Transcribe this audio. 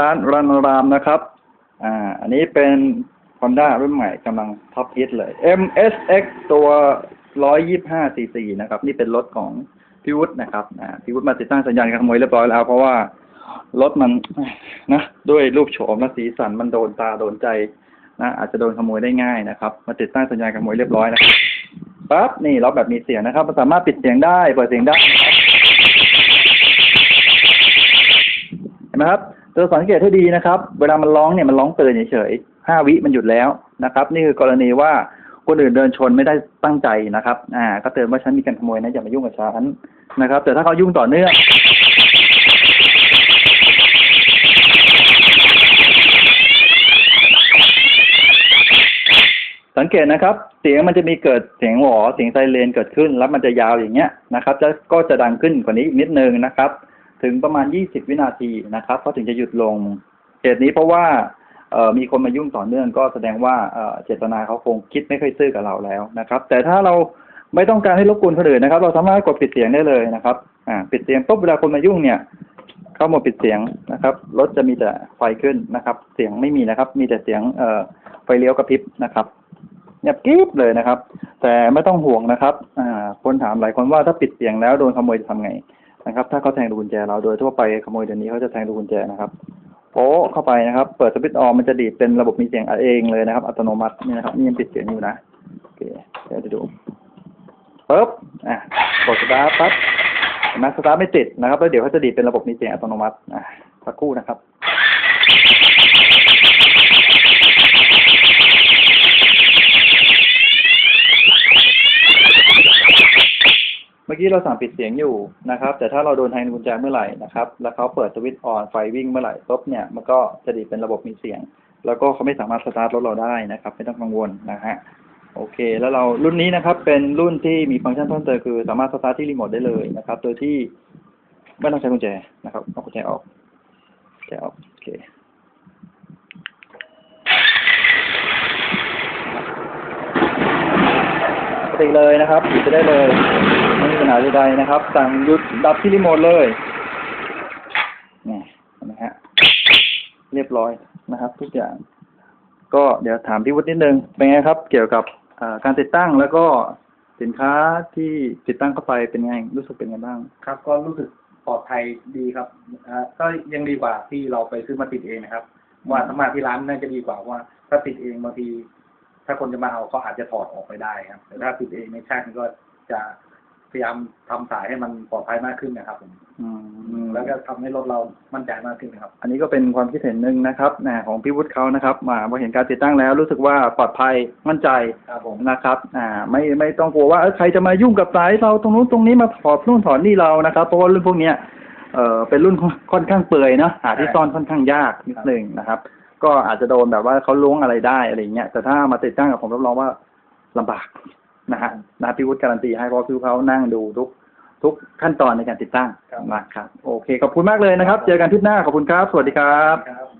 ร้านรันรามนะครับ อ่า อันนี้เป็น Honda รุ่นใหม่กำลังท็อปฮิตเลย MSX ตัว 125 cc นะครับ นี่เป็นรถของพี่วุฒินะครับ อ่าพี่วุฒิมาติดตั้งสัญญาณการขโมยเรียบร้อยแล้ว เพราะว่ารถมันนะด้วยรูปโฉมและสีสันมันโดนตาโดนใจนะอาจจะโดนขโมยได้ง่ายนะครับ มาติดตั้งสัญญาณการขโมยเรียบร้อยนะครับปั๊บนี่ล็อแบบมีเสียงนะครับมันสามารถปิดเสียงได้เปิดเสียงได้เห็นไหมครับ ตัวสังเกตให้ดีนะครับ เวลามันร้องเนี่ยมันร้องเตือนเฉยๆห้าวิมันหยุดแล้วนะครับ นี่คือกรณีว่าคนอื่นเดินชนไม่ได้ตั้งใจนะครับ อ่า ก็เตือนว่าฉันมีการขโมยนะอย่ามายุ่งกับฉันนะครับ แต่ถ้าเขายุ่งต่อเนื่องสังเกตนะครับ เสียงมันจะมีเกิดเสียงหวอเสียงไซเรนเกิดขึ้น แล้วมันจะยาวอย่างเงี้ยนะครับ จะก็จะดังขึ้นกว่านี้อีกนิดนึงนะครับ ถึงประมาณ 20 วินาทีนะครับเขาถึงจะหยุดลงเหตุนี้เพราะว่ามีคนมายุ่งต่อเนื่องก็แสดงว่าเจตนาเขาคงคิดไม่ค่อยซื่อกับเราแล้วนะครับ แต่ถ้าเราไม่ต้องการให้รบกวนคนอื่นนะครับ เราสามารถกดปิดเสียงได้เลยนะครับอ่าปิดเสียงปุ๊บเวลาคนมายุ่งเนี่ย เข้าหมดปิดเสียงนะครับรถจะมีแต่ไฟขึ้นนะครับ เสียงไม่มีนะครับ มีแต่เสียงเอไฟเลี้ยวกระพริบนะครับเงียบกริบเลยนะครับ แต่ไม่ต้องห่วงนะครับอ่าคนถามหลายคนว่าถ้าปิดเสียงแล้วโดนขโมยจะทำไง นะครับ ถ้าเขาแทงดูกุญแจเราโดยทั่วไปขโมยเดี๋ยวนี้เขาจะแทงดูกุญแจนะครับโป๊เข้าไปนะครับ เปิดสวิตช์ออนมันจะดีดเป็นระบบมีเสียงเองเลยนะครับ อัตโนมัตินี่นะครับนี่ยังปิดเสียงอยู่นะโอเคเดี๋ยวจะดูปึ๊บอะกดสตาร์ทปั๊บนะสตาร์ทไม่ติดนะครับแล้วเดี๋ยวเขาจะดีดเป็นระบบมีเสียงอัตโนมัติอะสักครู่นะครับ เมื่อกี้เราสั่งปิดเสียงอยู่นะครับ แต่ถ้าเราโดนแทงกุญแจเมื่อไหร่นะครับ แล้วเขาเปิดสวิตช์ออนไฟวิ่งเมื่อไหร่ปุ๊บเนี่ยมันก็จะดีเป็นระบบมีเสียง แล้วก็เขาไม่สามารถสตาร์ทรถเราได้นะครับ ไม่ต้องกังวลนะฮะโอเค แล้วเรารุ่นนี้นะครับ เป็นรุ่นที่มีฟังก์ชันเพิ่มเติมคือ สามารถสตาร์ทที่รีโมทได้เลยนะครับ โดยที่ไม่ต้องใช้กุญแจนะครับเอากุญแจออกกุญแจออกโอเค ปก ติเลยนะครับหยุดไปได้เลยไม่มีปัญหาใดๆนะครับ สั่งหยุดดับที่รีโมทเลยนี่เห็นไหมฮะเรียบร้อยนะครับ ทุกอย่าง ก็เดี๋ยวถามพี่วุฒินิดนึงเป็นไงครับ เกี่ยวกับอ่าการติดตั้งแล้วก็สินค้าที่ติดตั้งเข้าไปเป็นไงรู้สึกเป็นไงบ้าง ครับ ก็รู้สึกปลอดภัยดีครับอ่าก็ยังดีกว่าที่เราไปซื้อมาติดเองนะครับ ว่าถ้ามาที่ร้านน่าจะดีกว่าว่าถ้าติดเองบางที ถ้าคนจะมาเอาก็อาจจะถอดออกไปได้ครับ แต่ถ้าติดเองในช่างก็จะพยายามทำสายให้มันปลอดภัยมากขึ้นนะครับผมอืมแล้วก็ทำให้รถเรามั่นใจมากขึ้นนะครับ อันนี้ก็เป็นความคิดเห็นหนึ่งนะครับนะของพี่วุฒิเขานะครับ มาพอเห็นการติดตั้งแล้วรู้สึกว่าปลอดภัยมั่นใจครับผมนะครับ อ่า ไม่ไม่ต้องกลัวว่าเอ้ยใครจะมายุ่งกับสายเราตรงนู้นตรงนี้มาถอดนู่นถอดนี่เรานะครับ เพราะว่ารุ่นพวกเนี้ยเอ่อเป็นรุ่นค่อนข้างเปื่อยเนอะหาที่ซ่อนค่อนข้างยากนิดหนึ่งนะครับ ก็อาจจะโดนแบบว่าเขาล้วงอะไรได้อะไรเงี้ยแต่ถ้ามาติดตั้งกับผมรับรองว่าลำบากนะฮะนะพี่วุฒิการันตีให้เพราะพี่วุฒิเขานั่งดูทุกทุกขั้นตอนในการติดตั้งนะครับโอเคขอบคุณมากเลยนะครับ เจอกันทริปหน้าขอบคุณครับ สวัสดีครับครับ